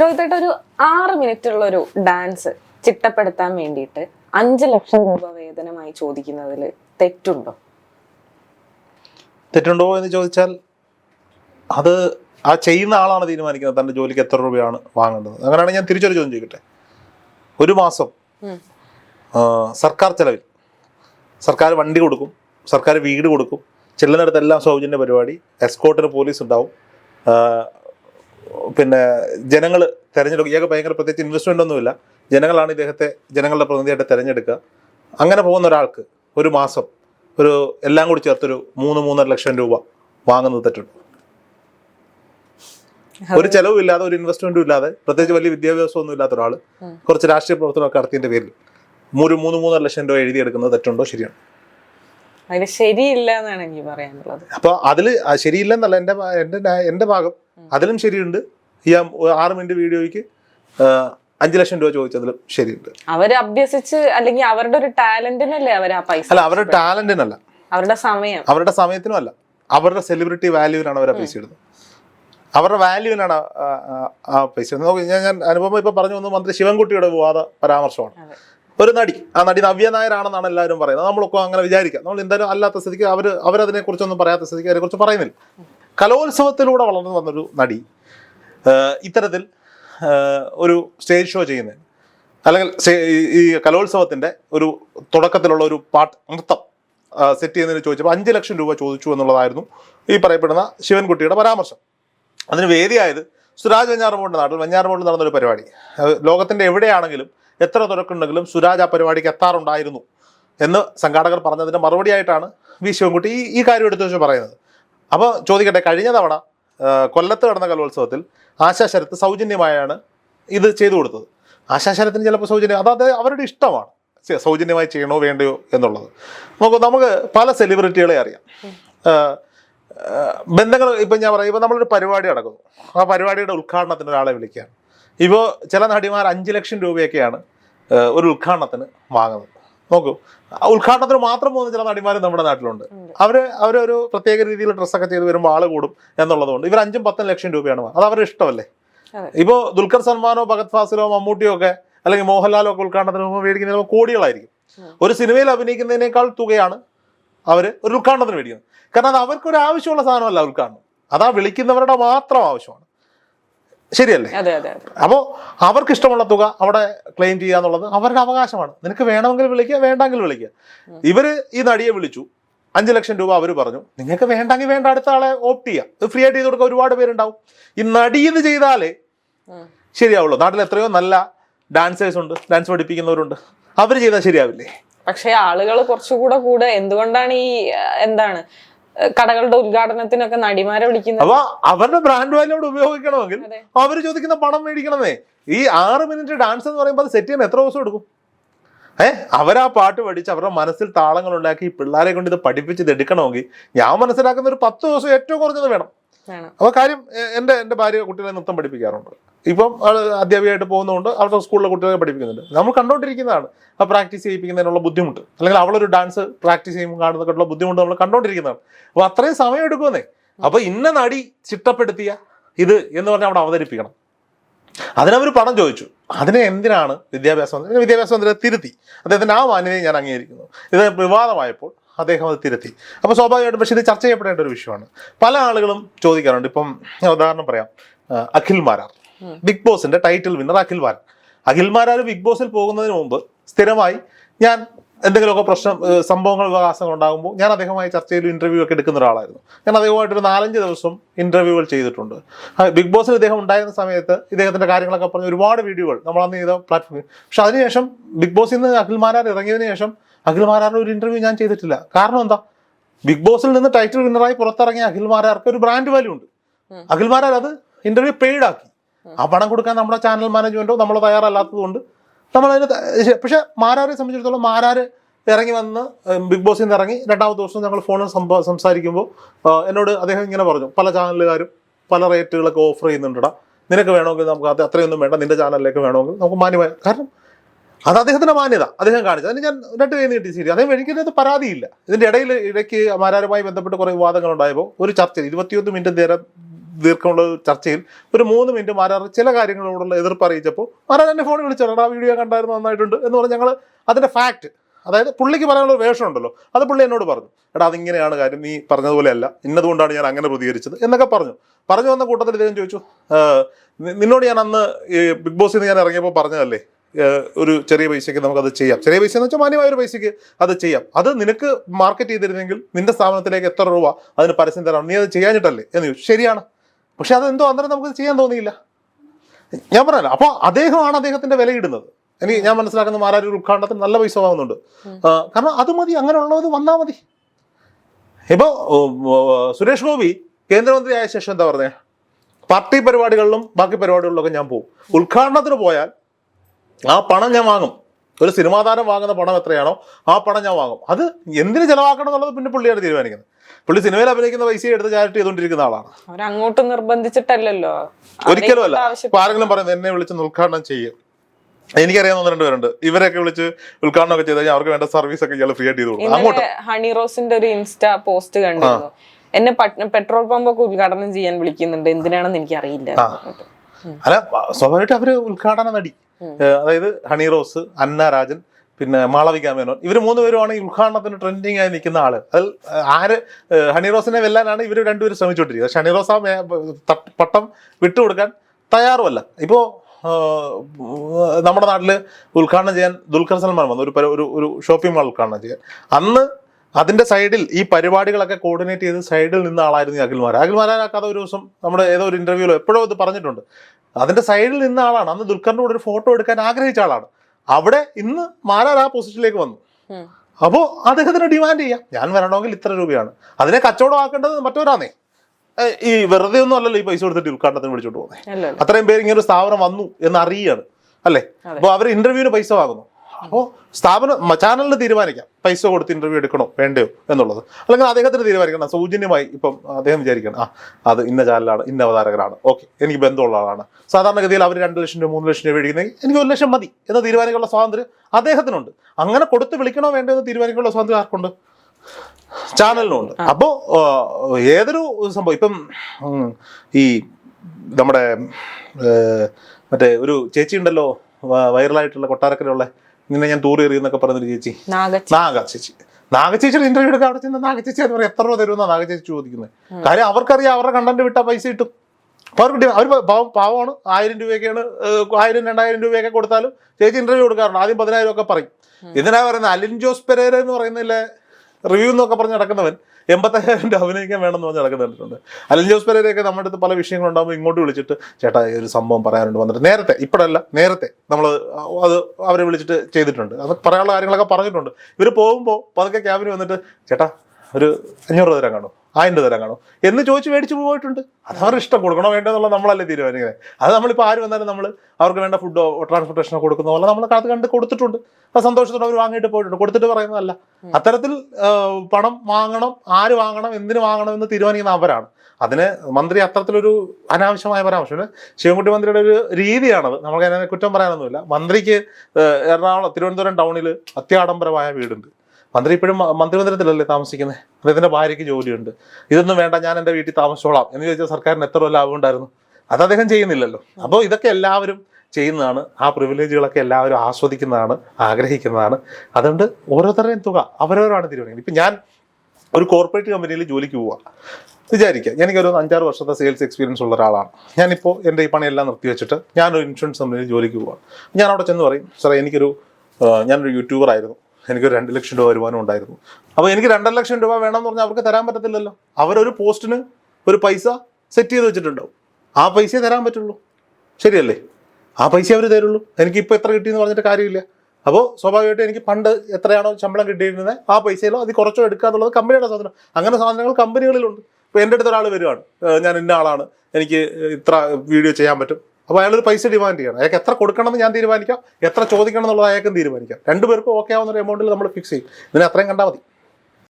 രോഹിതേട്ട ഒരു ആറ് മിനിറ്റ് ഉള്ള ഒരു ഡാൻസ് ചിട്ടപ്പെടുത്താൻ വേണ്ടിയിട്ട് അഞ്ച് ലക്ഷം രൂപ വേതനമായി ചോദിക്കുന്നതിൽ തെറ്റുണ്ടോ? തെറ്റുണ്ടോ എന്ന് ചോദിച്ചാൽ അത് ആ ചെയ്യുന്ന ആളാണ് തീരുമാനിക്കുന്നത്. തന്റെ ജോലിക്ക് എത്ര രൂപയാണ് വാങ്ങേണ്ടത്? അങ്ങനെയാണെങ്കിൽ ഞാൻ തിരിച്ചൊരു ചോദ്യം ചോദിക്കട്ടെ? ഒരു മാസം സർക്കാർ ചെലവിൽ. സർക്കാർ വണ്ടി കൊടുക്കും സർക്കാർ വീട് കൊടുക്കും ചെല്ലുന്നിടത്തെല്ലാം സൗജന്യ പരിപാടി എസ്കോട്ടിന് പോലീസ് ഉണ്ടാവും പിന്നെ ജനങ്ങൾ തിരഞ്ഞെടുക്കും ഇയാൾക്ക് ഭയങ്കര പ്രത്യേകിച്ച് ഇൻവെസ്റ്റ്മെന്റ് ഒന്നുമില്ല ജനങ്ങളാണ് ഇദ്ദേഹത്തെ ജനങ്ങളുടെ പ്രതിനിധിയായിട്ട് തിരഞ്ഞെടുക്കുക. അങ്ങനെ പോകുന്ന ഒരാൾക്ക് ഒരു മാസം ഒരു എല്ലാം കൂടി ചേർത്തൊരു മൂന്ന് മൂന്നര ലക്ഷം രൂപ വാങ്ങുന്നത് തെറ്റുണ്ട്. ഒരു ചെലവും ഇല്ലാതെ ഒരു ഇൻവെസ്റ്റ്മെന്റും ഇല്ലാതെ പ്രത്യേകിച്ച് വലിയ വിദ്യാഭ്യാസം ഒന്നും ഇല്ലാത്ത ഒരാൾ കുറച്ച് രാഷ്ട്രീയ പ്രവർത്തനമൊക്കെ നടത്തിയതിന്റെ പേരിൽ ഒരു മൂന്ന് മൂന്നര ലക്ഷം രൂപ എഴുതിയെടുക്കുന്നത് തെറ്റുണ്ടോ? ശരിയാണ്? ശരിയില്ല എന്നാണ് എനിക്ക് പറയാനുള്ളത്. അപ്പൊ അതിൽ ശരിയില്ലെന്നല്ല എന്റെ എന്റെ എന്റെ ഭാഗം അതിലും ശരിയുണ്ട്. ഈ ആറ് മിനിറ്റ് വീഡിയോയ്ക്ക് അഞ്ചു ലക്ഷം രൂപ ചോദിച്ചതിലും ശരിയുണ്ട്. അവർ അഭ്യസിച്ച് അല്ലെങ്കിൽ അവരുടെ ഒരു ടാലന്റിനല്ലേ അവർ ആ പൈസ അല്ല അവരുടെ ടാലന്റിനല്ല. അവരുടെ സമയം. അവരുടെ സമയത്തിനും അല്ല. അവരുടെ സെലിബ്രിറ്റി വാല്യൂവിനാണ് അവർ ആ പൈസ ഇടുന്നത്. അവരുടെ വാല്യൂവിനാണ് ആ- പൈസ ഞാൻ ഞാൻ അനുപമ ഇപ്പൊ പറഞ്ഞു വന്നു മന്ത്രി ശിവൻകുട്ടിയുടെ വിവാദ പരാമർശമാണ്. ഒരു നടി ആ നടി നവ്യ നായരാണെന്നാണ് എല്ലാവരും പറയുന്നത്. നമ്മളൊക്കെ അങ്ങനെ വിചാരിക്കാം. നമ്മൾ എന്തായാലും അല്ലാത്ത സ്ഥിതിക്ക് അവർ അവരതിനെ കുറിച്ചൊന്നും പറയാത്ത സ്ഥിതിക്ക് അതിനെ കുറിച്ച് പറയുന്നില്ല കലോത്സവത്തിലൂടെ വളർന്നു വന്നൊരു നടി ഇത്തരത്തിൽ ഒരു സ്റ്റേജ് ഷോ ചെയ്യുന്നത് അല്ലെങ്കിൽ ഈ- കലോത്സവത്തിന്റെ ഒരു തുടക്കത്തിലുള്ള ഒരു പാട്ട് നൃത്തം സെറ്റ് ചെയ്യുന്നതിന് ചോദിച്ചപ്പോൾ അഞ്ച് ലക്ഷം രൂപ ചോദിച്ചു എന്നുള്ളതായിരുന്നു ഈ പറയപ്പെടുന്ന ശിവൻകുട്ടിയുടെ പരാമർശം. അതിന് വേദിയായത് സുരാജ് വെഞ്ഞാറമൂടിന്റെ നാട്ടിൽ വെഞ്ഞാറമൂടിൽ നടന്നൊരു പരിപാടി. ലോകത്തിന്റെ എവിടെയാണെങ്കിലും എത്ര തുറക്കുണ്ടെങ്കിലും സുരാജ് ആ പരിപാടിക്ക് എത്താറുണ്ടായിരുന്നു എന്ന് സംഘാടകർ പറഞ്ഞതിന്റെ മറുപടിയായിട്ടാണ് വി ശിവൻകുട്ടി ഈ കാര്യം എടുത്തു വെച്ച് പറയുന്നത്. അപ്പോൾ ചോദിക്കട്ടെ കഴിഞ്ഞ തവണ കൊല്ലത്ത് നടന്ന കലോത്സവത്തിൽ ആശാശരത്ത് സൗജന്യമായാണ് ഇത് ചെയ്തു കൊടുത്തത്. ആശാശരത്തിന് ചിലപ്പോൾ സൗജന്യം അത് അത് അവരുടെ ഇഷ്ടമാണ്. സൗജന്യമായി ചെയ്യണോ വേണ്ടയോ എന്നുള്ളത്. നമുക്ക് നമുക്ക് പല സെലിബ്രിറ്റികളെ അറിയാം. ബന്ധങ്ങൾ ഇപ്പം ഞാൻ പറയാം ഇപ്പം നമ്മളൊരു പരിപാടി നടക്കുന്നു. ആ പരിപാടിയുടെ ഉദ്ഘാടനത്തിന് ഒരാളെ വിളിക്കുകയാണ്. ഇപ്പോൾ ചില നടിമാർ അഞ്ച് ലക്ഷം രൂപയൊക്കെയാണ് ഒരു ഉദ്ഘാടനത്തിന് വാങ്ങുന്നത്. നോക്കൂ. ഉദ്ഘാടനത്തിന് മാത്രം പോകുന്ന ചില നടിമാർ നമ്മുടെ നാട്ടിലുണ്ട്. അവർ അവരൊരു പ്രത്യേക രീതിയിൽ ഡ്രസ്സൊക്കെ ചെയ്ത് വരുമ്പോൾ ആൾ കൂടും എന്നുള്ളതുകൊണ്ട്. ഇവർ അഞ്ചും പത്തും ലക്ഷം രൂപയാണ്. അത് അവരുടെ ഇഷ്ടമല്ലേ? ഇപ്പോൾ ഇപ്പോ ദുൽഖർ സൽമാനോ ഭഗത് ഫാസിലോ മമ്മൂട്ടിയോ ഒക്കെ അല്ലെങ്കിൽ മോഹൻലാലോ ഒക്കെ ഉദ്ഘാടനത്തിന് പോകുമ്പോൾ മേടിക്കുന്ന കോടികളായിരിക്കും. ഒരു സിനിമയിൽ അഭിനയിക്കുന്നതിനേക്കാൾ തുകയാണ് അവർ ഒരു ഉദ്ഘാടനത്തിന് മേടിക്കുന്നത്. കാരണം അത് അവർക്കൊരു ആവശ്യമുള്ള സാധനമല്ല ഉദ്ഘാടനം. അതാ വിളിക്കുന്നവരുടെ മാത്രം ആവശ്യമാണ്. ശരിയല്ലേ? അപ്പോൾ അവർക്ക് ഇഷ്ടമുള്ള തുക അവിടെ ക്ലെയിം ചെയ്യുക എന്നുള്ളത് അവരുടെ അവകാശമാണ്. നിനക്ക് വേണമെങ്കിൽ വിളിക്കുക വേണ്ടെങ്കിൽ വിളിക്കുക ഇവർ ഈ നടിയെ വിളിച്ചു. അഞ്ച് ലക്ഷം രൂപ അവർ പറഞ്ഞു. നിങ്ങൾക്ക് വേണ്ടെങ്കിൽ വേണ്ട അടുത്ത ആളെ ഓപ്റ്റ് ചെയ്യാം. ഇത് ഫ്രീ ആയിട്ട് ചെയ്ത് കൊടുക്കാൻ ഒരുപാട് പേരുണ്ടാവും. ഈ നടി ഇത് ചെയ്താലേ. ശരിയാവുള്ളൂ. നാട്ടിൽ എത്രയോ നല്ല ഡാൻസേഴ്സ് ഉണ്ട് ഡാൻസ് പഠിപ്പിക്കുന്നവരുണ്ട്. അവർ ചെയ്താൽ ശരിയാവില്ലേ? പക്ഷേ ആളുകൾ കുറച്ചുകൂടെ കൂടെ എന്തുകൊണ്ടാണ് ഈ എന്താണ്? കടകളുടെ ഉദ്ഘാടനത്തിനൊക്കെ നടിമാരെ വിളിക്കുന്നത് അപ്പൊ അവരുടെ ബ്രാൻഡ് വാല്യൂ അവിടെ ഉപയോഗിക്കണമെങ്കിൽ അവർ ചോദിക്കുന്ന പണം മേടിക്കണമേ. ഈ ആറ് മിനിറ്റ് ഡാൻസ് എന്ന് പറയുമ്പോൾ അത് സെറ്റ് ചെയ്യാൻ എത്ര ദിവസം എടുക്കും? ഏ? അവരാ പാട്ട് പഠിച്ച് അവരുടെ മനസ്സിൽ താളങ്ങൾ ഉണ്ടാക്കി ഈ പിള്ളേരെ കൊണ്ട് ഇത് പഠിപ്പിച്ച് ഇത് എടുക്കണമെങ്കിൽ ഞാൻ മനസ്സിലാക്കുന്ന ഒരു പത്ത് ദിവസം ഏറ്റവും കുറഞ്ഞത് വേണം. അപ്പോൾ കാര്യം എന്റെ എന്റെ ഭാര്യ കുട്ടികളെ നൃത്തം പഠിപ്പിക്കാറുണ്ട്. ഇപ്പം അധ്യാപികയായിട്ട് പോകുന്നതുകൊണ്ട് അവരുടെ സ്കൂളിലെ കുട്ടികളെ പഠിപ്പിക്കുന്നുണ്ട്. നമ്മൾ കണ്ടുകൊണ്ടിരിക്കുന്നതാണ് ആ പ്രാക്ടീസ് ചെയ്യിപ്പിക്കുന്നതിനുള്ള ബുദ്ധിമുട്ട്. അല്ലെങ്കിൽ അവളൊരു ഡാൻസ് പ്രാക്ടീസ് ചെയ്യുമ്പോൾ കാണുന്നതൊക്കെയുള്ള ബുദ്ധിമുട്ട് നമ്മൾ കണ്ടുകൊണ്ടിരിക്കുന്നതാണ് അപ്പോൾ അത്രയും സമയം എടുക്കുമെന്നേ. അപ്പോൾ ഇന്ന നടി ചിട്ടപ്പെടുത്തിയ ഇത് എന്ന് പറഞ്ഞാൽ അവിടെ അവതരിപ്പിക്കണം. അതിനവർ പണം ചോദിച്ചു. അതിനെ എന്തിനാണ് വിദ്യാഭ്യാസ മന്ത്രി വിദ്യാഭ്യാസ മന്ത്രി തിരുത്തി. അദ്ദേഹത്തിന് ആ മാന്യതയെ ഞാൻ അംഗീകരിക്കുന്നു. ഇത് വിവാദമായപ്പോൾ അദ്ദേഹം അത് തിരുത്തി. അപ്പോൾ സ്വാഭാവികമായിട്ടും പക്ഷേ ഇത് ചർച്ച ചെയ്യപ്പെടേണ്ട ഒരു വിഷയമാണ്. പല ആളുകളും ചോദിക്കാറുണ്ട്. ഇപ്പം ഞാൻ ഉദാഹരണം പറയാം. അഖിൽ മാരാർ. ബിഗ് ബോസിന്റെ title winner Akhil Marar. Akhil Marar big ബോസിൽ പോകുന്നതിന് മുമ്പ് സ്ഥിരമായി ഞാൻ എന്തെങ്കിലുമൊക്കെ പ്രശ്നം സംഭവങ്ങൾ വികാസങ്ങൾ ഉണ്ടാകുമ്പോൾ ഞാൻ അദ്ദേഹമായി ചർച്ചയിലും ഇന്റർവ്യൂ ഒക്കെ എടുക്കുന്ന ഒരാളായിരുന്നു. ഞാൻ അദ്ദേഹമായിട്ടൊരു നാലഞ്ച് ദിവസം ഇന്റർവ്യൂകൾ ചെയ്തിട്ടുണ്ട്. ബിഗ് ബോസിൽ ഇദ്ദേഹം ഉണ്ടായിരുന്ന സമയത്ത് ഇദ്ദേഹത്തിന്റെ കാര്യങ്ങളൊക്കെ പറഞ്ഞ് ഒരുപാട് വീഡിയോകൾ നമ്മൾ അന്ന് ചെയ്ത പ്ലാറ്റ്ഫോമിൽ പക്ഷെ അതിനുശേഷം ബിഗ് ബോസിൽ നിന്ന് അഖിൽ മാരാർ ഇറങ്ങിയതിനു ശേഷം അഖിൽ മാരാറിന് ഒരു ഇന്റർവ്യൂ ഞാൻ ചെയ്തിട്ടില്ല. കാരണം എന്താ? ബിഗ് ബോസിൽ നിന്ന് ടൈറ്റിൽ വിന്നറായി പുറത്തിറങ്ങിയ അഖിൽ മാരാർക്ക് ഒരു ബ്രാൻഡ് വാല്യൂ ഉണ്ട്. അഖിൽ മാരാർ അത് ഇന്റർവ്യൂ പെയ്ഡ് ആക്കി. ആ പണം കൊടുക്കാൻ നമ്മുടെ ചാനൽ മാനേജ്മെന്റോ നമ്മൾ തയ്യാറല്ലാത്തത് കൊണ്ട് നമ്മൾ അതിന് പക്ഷെ മാരാരെ സംബന്ധിച്ചിടത്തോളം മാരാര് ഇറങ്ങി വന്ന് ബിഗ് ബോസിൽ നിന്ന് ഇറങ്ങി. രണ്ടാമത്തെ ദിവസം ഞങ്ങൾ ഫോണിൽ സംസാരിക്കുമ്പോൾ എന്നോട് അദ്ദേഹം ഇങ്ങനെ പറഞ്ഞു. പല ചാനലുകാരും പല റേറ്റുകളൊക്കെ ഓഫർ ചെയ്യുന്നുണ്ടടാ നിനക്ക് വേണമെങ്കിൽ നമുക്ക് അത് അത്രയൊന്നും വേണ്ട. നിന്റെ ചാനലിലേക്ക് വേണമെങ്കിൽ നമുക്ക് മാന്യമായ കാരണം അത് അദ്ദേഹത്തിന്റെ മാന്യത. അദ്ദേഹം കാണിച്ചു അതിന് ഞാൻ രണ്ടു കൈ നീട്ടി ശരി അദ്ദേഹം എനിക്കത് പരാതിയില്ല. ഇതിന്റെ ഇടയിൽ ഇടയ്ക്ക് മാരാരുമായി ബന്ധപ്പെട്ട് കുറെ വിവാദങ്ങൾ ഉണ്ടായപ്പോൾ ഒരു ചർച്ചയിൽ ഇരുപത്തിയൊന്ന് മിനിറ്റ് നേരം ദീർഘമുള്ള ചർച്ചയിൽ ഒരു മൂന്ന് മിനിറ്റ് മാരാർ ചില കാര്യങ്ങളോടുള്ള എതിർപ്പ് അറിയിച്ചപ്പോൾ മാരാർ എന്നെ ഫോണിൽ വിളിച്ചു. ആ വീഡിയോ കണ്ടായിരുന്നു നന്നായിട്ടുണ്ട് എന്ന് പറഞ്ഞ് ഞങ്ങൾ അതിന്റെ ഫാക്ട് അതായത് പുള്ളിക്ക് പറയാനുള്ള വേഷം ഉണ്ടല്ലോ അത് പുള്ളി എന്നോട് പറഞ്ഞു. എടാ അതിങ്ങനെയാണ് കാര്യം നീ പറഞ്ഞതുപോലെയല്ല. ഇന്നതുകൊണ്ടാണ് ഞാൻ അങ്ങനെ പ്രതികരിച്ചത് എന്നൊക്കെ പറഞ്ഞു. പറഞ്ഞു വന്ന കൂട്ടത്തിൽ ഇദ്ദേഹം ചോദിച്ചു നിന്നോട് ഞാൻ അന്ന് ബിഗ് ബോസിൽ നിന്ന് ഞാൻ ഇറങ്ങിയപ്പോൾ പറഞ്ഞതല്ലേ? ഒരു ചെറിയ പൈസയ്ക്ക് നമുക്കത് ചെയ്യാം. ചെറിയ പൈസ എന്ന് വെച്ചാൽ മാന്യമായ ഒരു പൈസയ്ക്ക് അത് ചെയ്യാം. അത് നിനക്ക് മാർക്കറ്റ് ചെയ്തിരുന്നെങ്കിൽ നിന്റെ സ്ഥാപനത്തിലേക്ക് എത്ര രൂപ അതിന് പരസ്യം തരാം നീ അത് ചെയ്യാനിട്ടല്ലേ എന്ന് ചോദിച്ചു. ശരിയാണ്. പക്ഷെ അതെന്തോ അന്നേരം നമുക്ക് ചെയ്യാൻ തോന്നിയില്ല. ഞാൻ പറഞ്ഞല്ലോ. അപ്പോൾ അദ്ദേഹമാണ് അദ്ദേഹത്തിന്റെ വിലയിടുന്നത്. എനിക്ക് ഞാൻ മനസ്സിലാക്കുന്ന മാരാരി ഉദ്ഘാടനത്തിന് നല്ല പൈസ വാങ്ങുന്നുണ്ട്. കാരണം അത് മതി. അങ്ങനെയുള്ളത് വന്നാൽ മതി. ഇപ്പോ ഉം, ഉം, സുരേഷ് ഗോപി കേന്ദ്രമന്ത്രി ആയ ശേഷം എന്താ പറഞ്ഞേ? പാർട്ടി പരിപാടികളിലും ബാക്കി പരിപാടികളിലൊക്കെ ഞാൻ പോകും ഉദ്ഘാടനത്തിന് പോയാൽ ആ പണം ഞാൻ വാങ്ങും. ഒരു സിനിമാ താരം വാങ്ങുന്ന പണം എത്രയാണോ ആ പണം ഞാൻ വാങ്ങും. അത് എന്തിന് ചെലവാക്കണം എന്നുള്ളത് പിന്നെ പുള്ളിയാണ് തീരുമാനിക്കുന്നത്. പുള്ളി സിനിമയിൽ അഭിനയിക്കുന്ന പൈസ എടുത്ത് ചാരിറ്റി ചെയ്തുകൊണ്ടിരിക്കുന്ന ആളാണ്. അങ്ങോട്ട് നിർബന്ധിച്ചിട്ടല്ലല്ലോ. ഒരിക്കലും അല്ല ഇപ്പൊ ആരെങ്കിലും പറയുന്നത് എന്നെ വിളിച്ച് ഉദ്ഘാടനം ചെയ്യും. എനിക്കറിയാവുന്ന ഒന്ന് രണ്ടുപേരുണ്ട് ഇവരൊക്കെ വിളിച്ച് ഉദ്ഘാടനം ഒക്കെ ചെയ്ത് കഴിഞ്ഞാൽ അവർക്ക് വേണ്ട സർവീസ് ഒക്കെ ഇയാൾ ഫ്രീ ആയിട്ട് ചെയ്ത് കൊടുക്കും. അങ്ങോട്ട്. ഹണി റോസിന്റെ ഒരു ഇൻസ്റ്റാ പോസ്റ്റ് കണ്ടിരുന്നു. എന്നെ പെട്രോൾ പമ്പ് ഒക്കെ ഉദ്ഘാടനം ചെയ്യാൻ വിളിക്കുന്നുണ്ട്. എന്തിനാണെന്ന് എനിക്ക് അറിയില്ല അല്ല സ്വാഭാവികമായിട്ട് അവർ ഉദ്ഘാടന നടി. അതായത് ഹണി റോസ് അന്ന രാജൻ പിന്നെ മാളവിക മേനോൻ. ഇവർ മൂന്ന് പേരുമാണ് ഈ ഉദ്ഘാടനത്തിന് ട്രെൻഡിങ് ആയി നിൽക്കുന്ന ആൾ. അതിൽ ആര് ഹണി റോസിനെ വെല്ലാനാണ് ഇവർ രണ്ടുപേരും ശ്രമിച്ചുകൊണ്ടിരിക്കുന്നത്. പക്ഷെ ഹണി റോസ് ആ പട്ടം വിട്ടുകൊടുക്കാൻ തയ്യാറുമല്ല. ഇപ്പോൾ നമ്മുടെ നാട്ടിൽ ഉദ്ഘാടനം ചെയ്യാൻ ദുൽഖർ സൽമാൻ വന്നു. ഒരു ഒരു ഷോപ്പിംഗ് മാൾ ഉദ്ഘാടനം ചെയ്യാൻ. അന്ന് അതിന്റെ സൈഡിൽ ഈ പരിപാടികളൊക്കെ കോർഡിനേറ്റ് ചെയ്ത് സൈഡിൽ നിന്ന ആളായിരുന്നു ഈ അഖിൽമാർ. അഖിൽമാരാ കഥ ഒരു ദിവസം നമ്മുടെ ഏതോ ഒരു ഇന്റർവ്യൂലോ എപ്പോഴോ ഇത് പറഞ്ഞിട്ടുണ്ട്. അതിന്റെ സൈഡിൽ നിന്ന ആളാണ്. അന്ന് ദുൽഖറിന്റെ കൂടെ ഒരു ഫോട്ടോ എടുക്കാൻ ആഗ്രഹിച്ച ആളാണ്. അവിടെ ഇന്ന് മാരാർ ആ പൊസിഷനിലേക്ക് വന്നു. അപ്പോൾ അദ്ദേഹത്തിന് ഡിമാൻഡ് ചെയ്യാം. ഞാൻ വരണമെങ്കിൽ ഇത്ര രൂപയാണ്. അതിനെ കച്ചവടമാക്കേണ്ടത് മറ്റൊരാന്നേ. ഈ വെറുതെ ഒന്നും അല്ലല്ലോ ഈ പൈസ കൊടുത്തിട്ട് ഉദ്ഘാടനത്തിന് വിളിച്ചോണ്ട് പോകുന്നത് അത്രയും പേര് ഇങ്ങനെ ഒരു സ്ഥാപനം വന്നു എന്ന് അറിയുകയാണ് അല്ലേ അപ്പോൾ അവർ ഇന്റർവ്യൂവിന് പൈസ വാങ്ങുന്നു. അപ്പോൾ സ്ഥാപനം ചാനലിന് തീരുമാനിക്കാം. പൈസ കൊടുത്ത് ഇന്റർവ്യൂ എടുക്കണോ? വേണ്ടയോ? എന്നുള്ളത്. അല്ലെങ്കിൽ അദ്ദേഹത്തിന് തീരുമാനിക്കണം. സൗജന്യമായി ഇപ്പം അദ്ദേഹം വിചാരിക്കണം ആ അത് ഇന്ന ചാനലാണ് ഇന്ന അവതാരകരാണ് ഓക്കെ എനിക്ക് ബന്ധമുള്ള ആളാണ്. സാധാരണഗതിയിൽ അവർ രണ്ട് ലക്ഷം രൂപ മൂന്ന് ലക്ഷം രൂപ മേടിക്കുന്നെങ്കിൽ എനിക്ക് ഒരു ലക്ഷം മതി എന്ന് തീരുമാനിക്കാനുള്ള സ്വാതന്ത്ര്യം അദ്ദേഹത്തിനുണ്ട്. അങ്ങനെ കൊടുത്ത് വിളിക്കണോ വേണ്ടോ എന്ന് തീരുമാനിക്കാനുള്ള സ്വാതന്ത്ര്യം ആർക്കുണ്ട്? ചാനലിനുണ്ട് അപ്പോൾ ഏതൊരു സംഭവം ഇപ്പം ഈ നമ്മുടെ മറ്റേ ഒരു ചേച്ചി ഉണ്ടല്ലോ വൈറലായിട്ടുള്ള കൊട്ടാരക്കരയുള്ള നിന്നെ ഞാൻ ടൂർ എറിയെന്നൊക്കെ പറഞ്ഞൊരു ചേച്ചി. നാഗ ചേച്ചി നാഗ ചേച്ചിയുടെ ഇന്റർവ്യൂ എടുക്കാൻ അവിടെ ചെന്ന് നാഗ ചേച്ചി എന്ന് പറയാം എത്ര രൂപ തരുമെന്നാണ് നാഗ ചേച്ചി ചോദിക്കുന്നത് കാര്യം അവർക്കറിയാം അവരുടെ കണ്ടന്റ് വിട്ടാൽ പൈസ കിട്ടും. അവർക്ക് അവർ പാവം പാവമാണ്. ആയിരം രൂപയൊക്കെയാണ് ആയിരം രണ്ടായിരം രൂപയൊക്കെ കൊടുത്താലും ചേച്ചി ഇന്റർവ്യൂ കൊടുക്കാറുണ്ട്. ആദ്യം പതിനായിരം ഒക്കെ പറയും. എന്തിനാ പറയുന്നത് അലിൻ ജോസ് പെരേര എന്ന് പറയുന്നില്ലേ റിവ്യൂ എന്നൊക്കെ പറഞ്ഞ് നടക്കുന്നവൻ. എൺപത്തയ്യായിരം രൂപ അഭിനയിക്കാൻ വേണമെന്ന് പറഞ്ഞ് നടക്കുന്ന കണ്ടിട്ടുണ്ട്. അലിൻ ജോസ് പെരേരയൊക്കെ നമ്മുടെ അടുത്ത് പല വിഷയങ്ങളുണ്ടാകുമ്പോൾ ഇങ്ങോട്ട് വിളിച്ചിട്ട് ചേട്ടാ ഒരു സംഭവം പറയാനുണ്ട് വന്നിട്ട്. നേരത്തെ ഇപ്പോഴല്ല നേരത്തെ നമ്മൾ അത് അവരെ വിളിച്ചിട്ട് ചെയ്തിട്ടുണ്ട്. അത് പറയാനുള്ള കാര്യങ്ങളൊക്കെ പറഞ്ഞിട്ടുണ്ട്. ഇവർ പോകുമ്പോൾ പതുക്കെ ക്യാബിന് വന്നിട്ട് ചേട്ടാ ഒരു അഞ്ഞൂറ് രൂപ തരാൻ കാണും. ആയിരം തരം കാണും. എന്ന് ചോദിച്ച് മേടിച്ച് പോയിട്ടുണ്ട്. അത് അവരുടെ ഇഷ്ടം. കൊടുക്കണോ വേണ്ടോ എന്നുള്ള നമ്മളല്ലേ തീരുമാനിക്കുന്നത്. അത് നമ്മളിപ്പോൾ ആര് വന്നാലും നമ്മൾ അവർക്ക് വേണ്ട ഫുഡോ ട്രാൻസ്പോർട്ടേഷനോ കൊടുക്കുന്ന പോലെ നമ്മൾ അത് കണ്ട് കൊടുത്തിട്ടുണ്ട്. ആ സന്തോഷത്തോടെ അവർ വാങ്ങിയിട്ട് പോയിട്ടുണ്ട്. കൊടുത്തിട്ട് പറയുന്നതല്ല. അത്തരത്തിൽ പണം വാങ്ങണം ആര് വാങ്ങണം എന്തിനു വാങ്ങണം എന്ന് തീരുമാനിക്കുന്ന അവരാണ്. അതിന് മന്ത്രി അത്തരത്തിലൊരു അനാവശ്യമായ പരാമർശം. പിന്നെ ശിവൻകുട്ടി മന്ത്രിയുടെ ഒരു രീതിയാണത്. നമുക്ക് അതിനെ കുറ്റം പറയാനൊന്നുമില്ല. മന്ത്രിക്ക് എറണാകുളം തിരുവനന്തപുരം ടൗണിൽ അത്യാഡംബരമായ വീടുണ്ട്. മന്ത്രി ഇപ്പോഴും മന്ത്രി മന്ത്രിമന്ദിരത്തിലല്ലേ താമസിക്കുന്നത് അദ്ദേഹത്തിന്റെ ഭാര്യയ്ക്ക് ജോലിയുണ്ട്. ഇതൊന്നും വേണ്ട ഞാൻ എന്റെ വീട്ടിൽ താമസിച്ചോളാം എന്ന് ചോദിച്ചാൽ സർക്കാരിന് എത്ര ലാഭം ഉണ്ടായിരുന്നു അത് അദ്ദേഹം ചെയ്യുന്നില്ലല്ലോ. അപ്പോൾ ഇതൊക്കെ എല്ലാവരും ചെയ്യുന്നതാണ്. ആ പ്രിവിലേജുകളൊക്കെ എല്ലാവരും ആസ്വദിക്കുന്നതാണ് ആഗ്രഹിക്കുന്നതാണ്. അതുകൊണ്ട് ഓരോരുത്തരുടെയും തുക അവരവരാണ് തീരുമാനിക്കുന്നത്. ഇപ്പം ഞാൻ ഒരു കോർപ്പറേറ്റ് കമ്പനിയിൽ ജോലിക്ക് പോവുക വിചാരിക്കുക. എനിക്കൊരു അഞ്ചാറ് വർഷത്തെ സെയിൽസ് എക്സ്പീരിയൻസ് ഉള്ള ഒരാളാണ്. ഞാനിപ്പോൾ എന്റെ ഈ പണിയെല്ലാം നിർത്തിവെച്ചിട്ട് ഞാനൊരു ഇൻഷുറൻസ് കമ്പനിയിൽ ജോലിക്ക് പോവാം ഞാൻ അവിടെ ചെന്ന് പറയും സാറേ എനിക്കൊരു ഞാനൊരു യൂട്യൂബർ ആയിരുന്നു. എനിക്കൊരു രണ്ട് ലക്ഷം രൂപ വരുമാനം ഉണ്ടായിരുന്നു. അപ്പോൾ എനിക്ക് രണ്ടര ലക്ഷം രൂപ വേണമെന്ന് പറഞ്ഞാൽ അവർക്ക് തരാൻ പറ്റത്തില്ലല്ലോ. അവരൊരു പോസ്റ്റിന് ഒരു പൈസ സെറ്റ് ചെയ്ത് വെച്ചിട്ടുണ്ടാവും. ആ പൈസയെ തരാൻ പറ്റുള്ളൂ. ശരിയല്ലേ? ആ പൈസ അവർ തരുള്ളൂ. എനിക്ക് ഇപ്പോൾ എത്ര കിട്ടിയെന്ന് പറഞ്ഞിട്ട് കാര്യമില്ല. അപ്പോൾ സ്വാഭാവികമായിട്ടും എനിക്ക് പണ്ട് എത്രയാണോ ശമ്പളം കിട്ടിയിരുന്നത് ആ പൈസയിലോ അത് കുറച്ചോ എടുക്കുക എന്നുള്ളത് കമ്പനിയുടെ സാധനം. അങ്ങനെ സാധനങ്ങൾ കമ്പനികളിലുണ്ട്. ഇപ്പോൾ എന്റെ അടുത്ത് ഒരാൾ വരുവാണ്. ഞാൻ ഇന്ന ആളാണ്. എനിക്ക് ഇത്ര വീഡിയോ ചെയ്യാൻ പറ്റും. അപ്പോൾ അയാളൊരു പൈസ ഡിമാൻഡ് ചെയ്യണം. അയാൾക്ക് എത്ര കൊടുക്കണമെന്ന് ഞാൻ തീരുമാനിക്കാം എത്ര ചോദിക്കണം എന്നുള്ളത് അയാൾക്കും തീരുമാനിക്കാം. രണ്ടുപേർക്കും ഓക്കെ ആവുന്ന ഒരു എമൗണ്ടിൽ നമ്മൾ ഫിക്സ് ചെയ്യും. ഇതിനെ അത്രയും കണ്ടാൽ മതി.